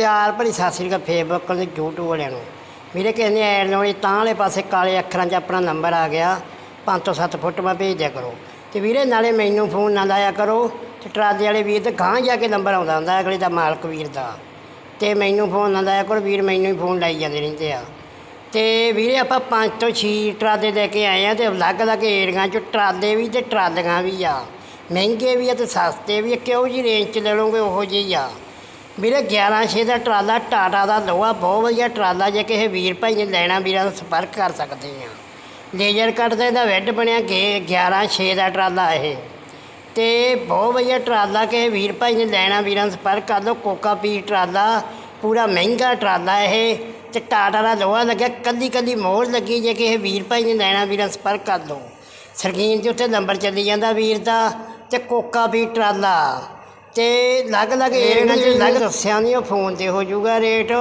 ਪਿਆਰ ਭਰੀ ਸਤਿ ਸ੍ਰੀ ਅਕਾਲ ਫੇਸਬੁੱਕ ਤੇ YouTube ਵਾਲਿਆਂ ਨੂੰ। ਵੀਰੇ ਕਿਸੇ ਨੇ ਐਡ ਲਾਉਣੀ, ਤਾਂ ਵਾਲੇ ਪਾਸੇ ਕਾਲੇ ਅੱਖਰਾਂ 'ਚ ਆਪਣਾ ਨੰਬਰ ਆ ਗਿਆ। 5 ਤੋਂ 7 ਫੁੱਟ ਮੈਂ ਭੇਜ ਦਿਆ ਕਰੋ। ਤੇ ਵੀਰੇ ਨਾਲੇ ਮੈਨੂੰ ਫੋਨ ਨਾ ਲਾਇਆ ਕਰੋ। ਤੇ ਟਰਾਲੇ ਵਾਲੇ ਵੀਰ ਤੇ ਗਾਂਹ ਜਾ ਕੇ ਨੰਬਰ ਆਉਂਦਾ ਹੁੰਦਾ ਅਗਲੇ ਦਾ, ਮਾਲਕ ਵੀਰ ਦਾ। ਤੇ ਮੈਨੂੰ ਫੋਨ ਨਾ ਲਾਇਆ ਕਰੋ, ਵੀਰ ਮੈਨੂੰ ਹੀ ਫੋਨ ਲਾਈ ਜਾਂਦੇ ਰਹਿੰਦੇ ਆ। ਤੇ ਵੀਰੇ ਆਪਾਂ ਪੰਜ ਤੋਂ ਛੇ ਟਰਾਲੇ ਲੈ ਕੇ ਆਏ ਆ ਤੇ ਅਲੱਗ-ਅਲੱਗ ਏਰੀਆਂ 'ਚ ਟਰਾਲੇ ਵੀ ਤੇ ਟਰਾਲੀਆਂ ਵੀ ਆ। ਮਹਿੰਗੇ ਵੀ ਆ ਤੇ ਸਸਤੇ ਵੀ ਆ। ਕਿਹੋ ਜੀ ਰੇਂਜ 'ਚ ਲੈ ਲਓਗੇ, ਉਹੋ ਜਿਹੀ ਆ। ਵੀਰੇ 11 ਦਾ ਟਰਾਲਾ, ਟਾਟਾ ਦਾ ਲੋਹਾ, ਬਹੁਤ ਵਧੀਆ ਟਰਾਲਾ, ਜੇ ਕਿਸੇ ਵੀਰ ਭਾਈ ਨੇ ਲੈਣਾ, ਵੀਰਾਂ ਨੂੰ ਸੰਪਰਕ ਕਰ ਸਕਦੇ ਆ। ਲੇਜ਼ਰ ਕੱਟ ਦਾ ਇਹਦਾ ਵੈੱਡ ਬਣਿਆ, ਗੇ 11 ਦਾ ਟਰਾਲਾ ਇਹ। ਤੇ ਬਹੁਤ ਵਧੀਆ ਟਰਾਲਾ, ਕਿਸੇ ਵੀਰ ਭਾਈ ਨੇ ਲੈਣਾ, ਵੀਰਾਂ ਨੂੰ ਸੰਪਰਕ ਕਰ ਲਓ, ਕੋਕਾ ਪੀ ਟਰਾਲਾ, ਪੂਰਾ ਮਹਿੰਗਾ ਟਰਾਲਾ ਇਹ। ਤੇ ਟਾਟਾ ਦਾ ਲੋਹਾ ਲੱਗਿਆ ਕੱਲੀ ਕੱਲੀ ਮੋਹਰ ਲੱਗੀ, ਜੇ ਕਿਸੇ ਵੀਰ ਭਾਈ ਨੇ ਲੈਣਾ, ਵੀਰਾਂ ਸੰਪਰਕ ਕਰ ਲਓ। ਸਕਰੀਨ 'ਤੇ ਉੱਤੇ ਨੰਬਰ ਚੱਲੀ ਜਾਂਦਾ ਵੀਰ ਦਾ, ਤੇ ਕੋਕਾ ਵੀ ਟਰਾਲਾ। ਤੇ ਅਲੱਗ-ਅਲੱਗ ਏਰੀਆ 'ਚ ਅਲੱਗ ਦੱਸਿਆ ਨਹੀਂ ਉਹ ਫੋਨ ਤੇ ਹੋ ਜਾਊਗਾ ਰੇਟ।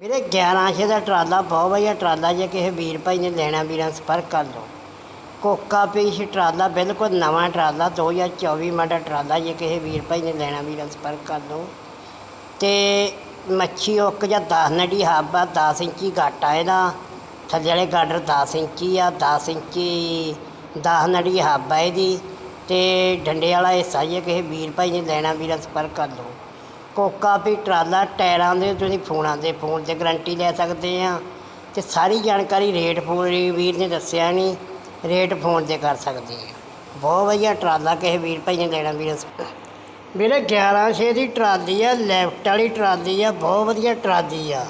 ਵੀਰੇ 1100 ਦਾ ਟਰਾਲਾ ਬਹੁਤ ਵਧੀਆ ਟਰਾਲਾ ਜੇ ਕਿਸੇ ਵੀਰ ਭਾਈ ਨੇ ਲੈਣਾ ਵੀਰਾਂ ਸੰਪਰਕ ਕਰ ਲਓ। ਕੋਕਾ ਪੀਸ਼ ਟਰਾਲਾ ਬਿਲਕੁਲ ਨਵਾਂ ਟਰਾਲਾ 2024 ਮਾਡਲ ਟਰਾਲਾ ਜੇ ਕਿਸੇ ਵੀਰ ਭਾਈ ਨੇ ਲੈਣਾ ਵੀਰਾਂ ਸੰਪਰਕ ਕਰ ਲਓ। ਤੇ ਮੱਛੀ ਹੁੱਕ ਜਾਂ 10 ਨੜੀ ਹੱਬ ਆ 10 ਇੰਚੀ ਘੱਟ ਇਹਦਾ। ਥੱਲੇ ਵਾਲੇ ਗਾਡਰ 10 ਇੰਚੀ ਆ 10 ਇੰਚੀ 10 ਨੜੀ ਹੱਬ ਇਹਦੀ। ਤੇ ਡੰਡੇ ਵਾਲਾ ਹਿੱਸਾ ਹੀ ਹੈ, ਕਿਸੇ ਵੀਰ ਭਾਈ ਨੇ ਲੈਣਾ, ਵੀਰਾਂ ਸੰਪਰਕ ਕਰ ਲਓ। ਕੋਕਾ ਵੀ ਟਰਾਲਾ, ਟਾਇਰਾਂ ਦੇ, ਤੁਸੀਂ ਫੋਨਾਂ ਦੇ, ਫੋਨ ਤੇ ਗਰੰਟੀ ਲੈ ਸਕਦੇ ਆ। ਤੇ ਸਾਰੀ ਜਾਣਕਾਰੀ ਰੇਟ ਫੋਨ ਵੀਰ ਨੇ ਦੱਸਿਆ ਨਹੀਂ ਰੇਟ ਫੋਨ ਤੇ ਕਰ ਸਕਦੇ ਆ। ਬਹੁਤ ਵਧੀਆ ਟਰਾਲਾ ਕਿਸੇ ਵੀਰ ਭਾਈ ਨੇ ਲੈਣਾ, ਵੀਰਾਂ ਸੰਪਰਕ ਵੀਰੇ 1100 ਦੀ ਟਰਾਲੀ ਆ, ਲੈਫਟ ਵਾਲੀ ਟਰਾਲੀ ਆ, ਬਹੁਤ ਵਧੀਆ ਟਰਾਲੀ ਆ।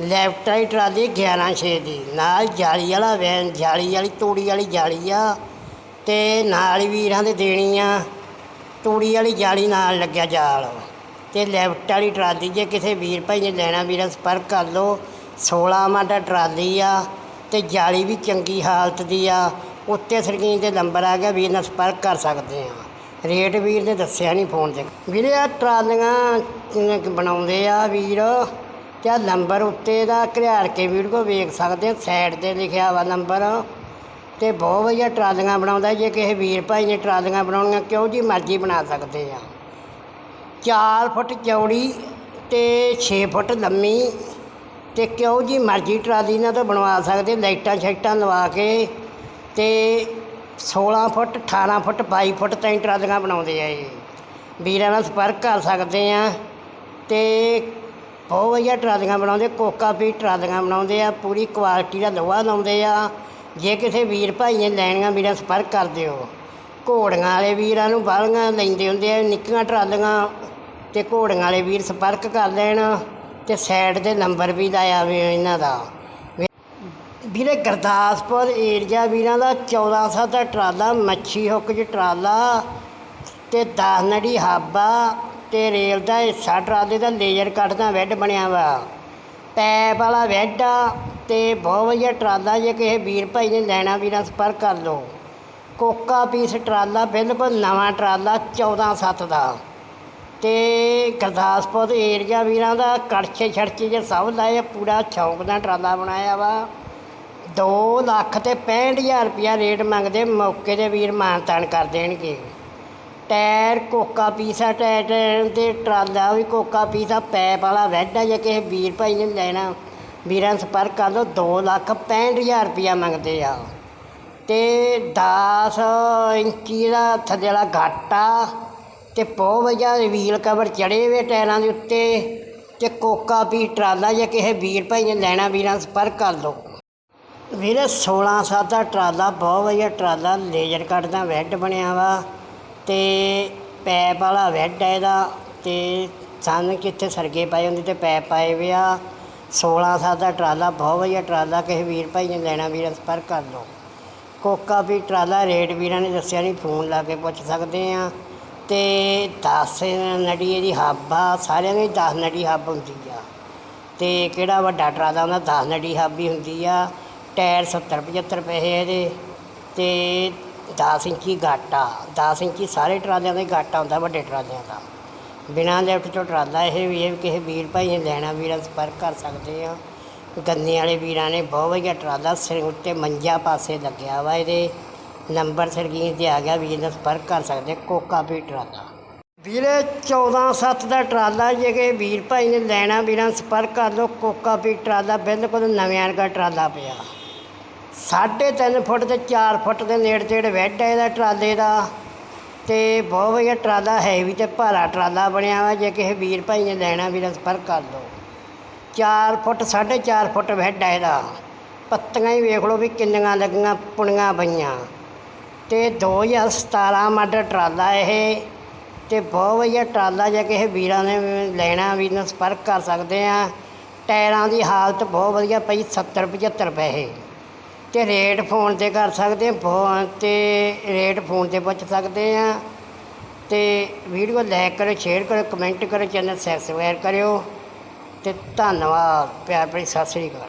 ਲੈਫਟ ਵਾਲੀ ਟਰਾਲੀ 1100 ਦੀ, ਨਾਲ ਜਾਲੀ ਵਾਲਾ ਵੈਨ, ਜਾਲੀ ਵਾਲੀ, ਤੂੜੀ ਵਾਲੀ ਜਾਲੀ ਆ। ਤੇ ਨਾਲ ਹੀ ਵੀਰਾਂ ਦੇ ਦੇਣੀ ਆ ਤੂੜੀ ਵਾਲੀ ਜਾਲੀ ਨਾਲ ਲੱਗਿਆ ਜਾਲ। ਤੇ ਲੈਫਟ ਵਾਲੀ ਟਰਾਲੀ ਜੇ ਕਿਸੇ ਵੀਰ ਭਾਈ ਨੇ ਲੈਣਾ, ਵੀਰਾਂ ਸੰਪਰਕ ਕਰ ਲਓ। 16 ਮਾਡਾ ਟਰਾਲੀ ਆ ਤੇ ਜਾਲੀ ਵੀ ਚੰਗੀ ਹਾਲਤ ਦੀ ਆ। ਉੱਤੇ ਸਰਕੀਨ ਤੇ ਨੰਬਰ ਆ ਗਿਆ, ਵੀਰ ਨਾਲ ਸੰਪਰਕ ਕਰ ਸਕਦੇ ਆ। ਰੇਟ ਵੀਰ ਨੇ ਦੱਸਿਆ ਨਹੀਂ ਫੋਨ ਤੇ। ਵੀਰੇ ਆ ਟਰਾਲੀਆਂ ਬਣਾਉਂਦੇ ਆ ਵੀਰ? ਤੇ ਆਹ ਨੰਬਰ ਉੱਤੇ ਦਾ ਘਰਿਆੜ ਕੇ ਵੀਡੀਓ ਵੇਖ ਸਕਦੇ ਆ? ਸਾਈਡ ਤੇ ਲਿਖਿਆ ਵਾ ਨੰਬਰ। ਤੇ ਬਹੁਤ ਵਧੀਆ ਟਰਾਲੀਆਂ ਬਣਾਉਂਦਾ ਜੇ ਕਿਸੇ ਵੀਰ ਭਾਈ ਨੇ ਟਰਾਲੀਆਂ ਬਣਾਉਣੀਆਂ, ਕਿਉਂ ਜੀ ਮਰਜ਼ੀ ਬਣਾ ਸਕਦੇ ਆ। 4 ਫੁੱਟ ਚੌੜੀ ਤੇ 6 ਫੁੱਟ ਲੰਮੀ ਤੇ ਕਿਉਂ ਜੀ ਮਰਜ਼ੀ ਟਰਾਲੀ ਨਾਲ ਤਾਂ ਬਣਵਾ ਸਕਦੇ, ਲਾਈਟਾਂ ਸ਼ਾਈਟਾਂ ਲਵਾ ਕੇ ਤੇ 16 ਫੁੱਟ 18 ਫੁੱਟ 22 ਫੁੱਟ ਤਾਈਂ ਟਰਾਲੀਆਂ ਬਣਾਉਂਦੇ ਆ ਇਹ। ਵੀਰਾਂ ਨਾਲ ਸੰਪਰਕ ਕਰ ਸਕਦੇ ਆ ਤੇ ਬਹੁਤ ਵਧੀਆ ਟਰਾਲੀਆਂ ਬਣਾਉਂਦੇ, ਕੋਕਾ ਵੀ ਟਰਾਲੀਆਂ ਬਣਾਉਂਦੇ ਆ, ਪੂਰੀ ਕੁਆਲਿਟੀ ਦਾ ਲੋਹਾ ਲਾਉਂਦੇ ਆ ਜੇ ਕਿਸੇ ਵੀਰ ਭਾਈ ਨੇ ਲੈਣੀਆਂ ਵੀਰਾਂ ਸੰਪਰਕ ਕਰ ਦਿਓ। ਘੋੜੀਆਂ ਵਾਲੇ ਵੀਰਾਂ ਨੂੰ ਬਾਹਲੀਆਂ ਲੈਂਦੇ ਹੁੰਦੇ ਆ, ਨਿੱਕੀਆਂ ਟਰਾਲੀਆਂ ਤੇ ਘੋੜੀਆਂ ਵਾਲੇ ਵੀਰ ਸੰਪਰਕ ਕਰ ਲੈਣ ਤੇ ਸਾਈਡ ਤੇ ਨੰਬਰ ਵੀ ਲਾਇਆ ਵੇ ਇਹਨਾਂ ਦਾ। ਵੀਰੇ ਗੁਰਦਾਸਪੁਰ ਏਰੀਆ ਵੀਰਾਂ ਦਾ 1400 ਦਾ ਟਰਾਲਾ, ਮੱਛੀ ਹੁੱਕ 'ਚ ਟਰਾਲਾ ਤੇ 10 ਨੜੀ ਹਾਬਾ ਤੇ ਰੇਲ ਦਾ ਹਿੱਸਾ, ਟਰਾਲੇ ਦਾ ਲੇਜ਼ਰ ਕੱਟ ਦਾ ਵੈੱਡ ਬਣਿਆ ਵਾ। ਪੈਪ ਵਾਲਾ ਵੈੱਡ ਆ ਤੇ ਬਹੁਤ ਵਧੀਆ ਟਰਾਲਾ ਜੇ ਕਿਸੇ ਵੀਰ ਭਾਈ ਨੇ ਲੈਣਾ ਵੀਰਾਂ ਸੰਪਰਕ ਕਰ ਲਓ। ਕੋਕਾ ਪੀਸ ਟਰਾਲਾ ਬਿਲਕੁਲ ਨਵਾਂ ਟਰਾਲਾ 14 ਦਾ। ਤੇ ਗੁਰਦਾਸਪੁਰ ਏਰੀਆ ਵੀਰਾਂ ਦਾ ਕੜਛੇ ਛੜਚੇ ਜੇ ਸਭ ਲਾਏ ਆ, ਪੂਰਾ ਸ਼ੌਂਕ ਦਾ ਟਰਾਲਾ ਬਣਾਇਆ ਵਾ। 2 ਲੱਖ ਤੇ 65000 ਰੁਪਿਆ ਰੇਟ ਮੰਗਦੇ ਮੌਕੇ ਦੇ ਵੀਰ ਮਾਨਤਾਨ ਕਰ ਦੇਣਗੇ। ਟਾਇਰ ਕੋਕਾ ਪੀਸਾ ਟਾਇਰ ਤੇ ਟਰਾਲਾ ਵੀ ਕੋਕਾ ਪੀਸਾ ਪੈਪ ਵਾਲਾ ਵੈੱਡ ਆ ਜੇ ਕਿਸੇ ਵੀਰ ਭਾਈ ਨੇ ਲੈਣਾ। ਵੀਰਾਂ ਸੰਪਰਕ ਕਰ ਲਓ 2 ਲੱਖ 65000 ਰੁਪਇਆ ਮੰਗਦੇ ਆ। ਤੇ 10 ਇੰਚੀ ਦਾ ਥੱਲੇਲਾ ਘਾਟਾ ਤੇ ਬਹੁਤ ਵਧੀਆ ਵੀਲ ਕਵਰ ਚੜੇ ਵੇ ਟਾਇਰਾਂ ਦੇ ਉੱਤੇ ਤੇ ਕੋਕਾ ਵੀ ਟਰਾਲਾ ਜੇ ਕਿਸੇ ਵੀਰ ਭਾਈ ਨੇ ਲੈਣਾ, ਵੀਰਾਂ ਸੰਪਰਕ ਕਰ ਲਓ। ਵੀਰੇ 16 ਸਾਲ ਦਾ ਟਰਾਲਾ, ਬਹੁਤ ਵਧੀਆ ਟਰਾਲਾ, ਲੇਜ਼ਰ ਕੱਟਦਾ ਵੈੱਡ ਬਣਿਆ ਵਾ ਤੇ ਪੈਪ ਵਾਲਾ ਵੈੱਡ ਹੈ ਇਹਦਾ ਤੇ ਸਾਨੂੰ ਕਿੱਥੇ ਸਰਗੇ ਪਾਏ ਹੁੰਦੇ ਤੇ ਪੈਪ ਪਾਏ ਵਿਆ 1600 ਦਾ ਟਰਾਲਾ, ਬਹੁਤ ਵਧੀਆ ਟਰਾਲਾ, ਕਿਸੇ ਵੀਰ ਭਾਈ ਨੇ ਲੈਣਾ ਵੀਰਾਂ ਸਪਰ ਕਰ ਲਓ। ਕੋਕਾ ਵੀ ਟਰਾਲਾ, ਰੇਟ ਵੀਰਾਂ ਨੇ ਦੱਸਿਆ ਨਹੀਂ, ਫੋਨ ਲਾ ਕੇ ਪੁੱਛ ਸਕਦੇ ਆ ਤੇ 10 ਨੜੀ ਦੀ ਹੱਬ ਆ, ਸਾਰਿਆਂ ਦੀ 10 ਨੜੀ ਹੱਬ ਹੁੰਦੀ ਆ। ਤੇ ਕਿਹੜਾ ਵੱਡਾ ਟਰਾਲਾ ਉਹਦਾ 10 ਨੜੀ ਹੱਬ ਹੀ ਹੁੰਦੀ ਆ। ਟਾਇਰ 70 75 ਪੈਸੇ ਇਹਦੇ। ਤੇ 10 ਇੰਚੀ ਗਾਟਾ 10 ਇੰਚੀ ਸਾਰੇ ਟਰਾਲਿਆਂ ਦਾ ਗਾਟਾ ਹੁੰਦਾ, ਵੱਡੇ ਟਰਾਲਿਆਂ ਦਾ। ਬਿਨਾਂ ਲਿਫਟ ਤੋਂ ਟਰਾਲਾ ਇਹ ਵੀ, ਇਹ ਕਿਸੇ ਵੀਰ ਭਾਈ ਨੇ ਲੈਣਾ, ਵੀਰਾਂ ਸੰਪਰਕ ਕਰ ਸਕਦੇ ਆ ਗੰਨੇ ਵਾਲੇ ਵੀਰਾਂ ਨੇ ਬਹੁਤ ਵਧੀਆ ਟਰਾਲਾ ਸਿਰ ਉੱਤੇ ਮੰਜਾ ਪਾਸੇ ਲੱਗਿਆ ਵਾ ਇਹਦੇ। ਨੰਬਰ ਸਰਗੀਨ ਤੇ ਆ ਗਿਆ ਵੀਰ ਨਾਲ ਸੰਪਰਕ ਕਰ ਸਕਦੇ ਕੋਕਾ ਵੀ ਟਰਾਲਾ ਵੀਰੇ 14 7 ਦਾ ਟਰਾਲਾ ਜੇ ਕਿ ਵੀਰ ਭਾਈ ਨੇ ਲੈਣਾ, ਵੀਰਾਂ ਸੰਪਰਕ ਕਰ ਲਓ, ਕੋਕਾ ਵੀ ਟਰਾਲਾ ਬਿਲਕੁਲ ਨਵਿਆਂ ਵਰਗਾ ਟਰਾਲਾ ਪਿਆ। ਸਾਢੇ ਤਿੰਨ ਫੁੱਟ ਤੇ 4 ਫੁੱਟ ਦੇ ਨੇੜੇ ਤੇੜੇ ਵੈਡ ਹੈ ਇਹਦਾ ਟਰਾਲੇ ਦਾ। ਤੇ ਬਹੁਤ ਵਧੀਆ ਟਰਾਲਾ ਹੈ ਵੀ ਤੇ ਭਾਰਾ ਟਰਾਲਾ ਬਣਿਆ ਵਾ, ਜੇ ਕਿਸੇ ਵੀਰ ਭਾਈ ਨੇ ਲੈਣਾ ਵੀ ਨਾਲ ਸੰਪਰਕ ਕਰ ਲਓ। 4 ਫੁੱਟ 4.5 ਫੁੱਟ ਵੈਡ ਹੈ ਇਹਦਾ। ਪੱਤੀਆਂ ਹੀ ਵੇਖ ਲਓ ਵੀ ਕਿੰਨੀਆਂ ਲੱਗੀਆਂ, ਪੁਣੀਆਂ ਪਈਆਂ। ਤੇ 2017 ਮਾਡਲ ਟਰਾਲਾ ਇਹ। ਤੇ ਬਹੁਤ ਵਧੀਆ ਟਰਾਲਾ, ਜੇ ਕਿਸੇ ਵੀਰਾਂ ਨੇ ਲੈਣਾ ਵੀ ਨਾਲ ਸੰਪਰਕ ਕਰ ਸਕਦੇ ਆ। ਟਾਇਰਾਂ ਦੀ ਹਾਲਤ ਬਹੁਤ ਵਧੀਆ ਪਈ 70 75 ਪੈਸੇ। ਤੇ ਰੇਟ ਫੋਨ ਤੇ ਕਰ ਸਕਦੇ ਆ ਫੋਨ ਤੇ ਰੇਟ ਫੋਨ ਤੇ ਪੁੱਛ ਸਕਦੇ ਆ ਤੇ ਵੀਡੀਓ ਲਾਈਕ ਕਰੋ, ਸ਼ੇਅਰ ਕਰੋ, ਕਮੈਂਟ ਕਰੋ, ਚੈਨਲ ਸਬਸਕ੍ਰਾਈਬ ਕਰਿਓ। ਤੇ ਧੰਨਵਾਦ, ਪਿਆਰ ਭਰੀ ਸਤਿ ਸ੍ਰੀ ਅਕਾਲ।